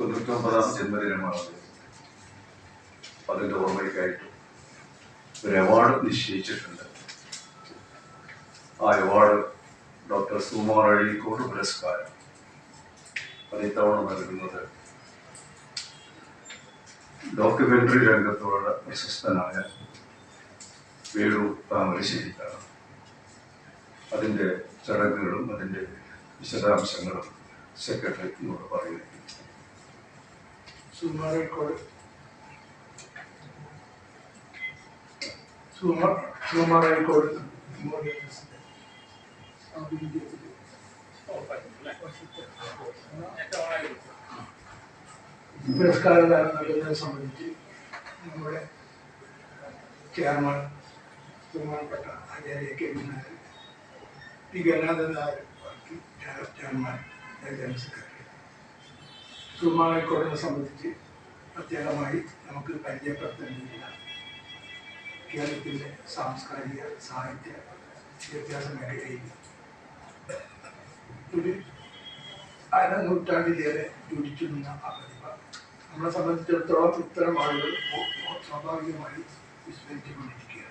തൊണ്ണൂറ്റൊമ്പതാം ജന്മദിനമാണ് അതിന്റെ ഓർമ്മയ്ക്കായിട്ട് ഒരു അവാർഡ് നിശ്ചയിച്ചിട്ടുണ്ട് ആ അവാർഡ് ഡോക്ടർ സുമാർ അഴീക്കോട് പുരസ്കാരം. അത് ഇത്തവണ നൽകുന്നത്. ഡോക്യുമെന്ററി രംഗത്തോട് പ്രശസ്തനായ വേണു താമരശ്ശേരിക്കാണ്. അതിന്റെ ചടങ്ങുകളും അതിന്റെ വിശദാംശങ്ങളും സെക്രട്ടറി എന്നോട് പറയുന്നു സുമാറേക്കോട് സുമാർ സുമാറേക്കോട് മെമ്മോറിയൽസിന്റെ ആഭിമുഖ്യത്തിൽ പുരസ്കാരദാനം നൽകുന്നതിനെ സംബന്ധിച്ച് നമ്മുടെ ചെയർമാൻ ബഹുമാനപ്പെട്ട Acharya K V Nair P Gangadharan Nair Varkey chairman general secretary സുമാറേക്കോടിനെ സംബന്ധിച്ച് പ്രത്യേകമായി നമുക്ക് പരിചയപ്പെടുത്തേണ്ടതില്ല. കേരളത്തിന്റെ സാംസ്കാരിക സാഹിത്യ വിദ്യാഭ്യാസ മേഖലയിൽ ഒരു അര നൂറ്റാണ്ടിലേറെ ജോലിച്ചു നിന്ന ആ പ്രതിഭ. നമ്മളെ സംബന്ധിച്ചിടത്തോളം ഇത്തരം ആളുകൾ സ്വാഭാവികമായി വിസ്മരിച്ചുകൊണ്ടിരിക്കും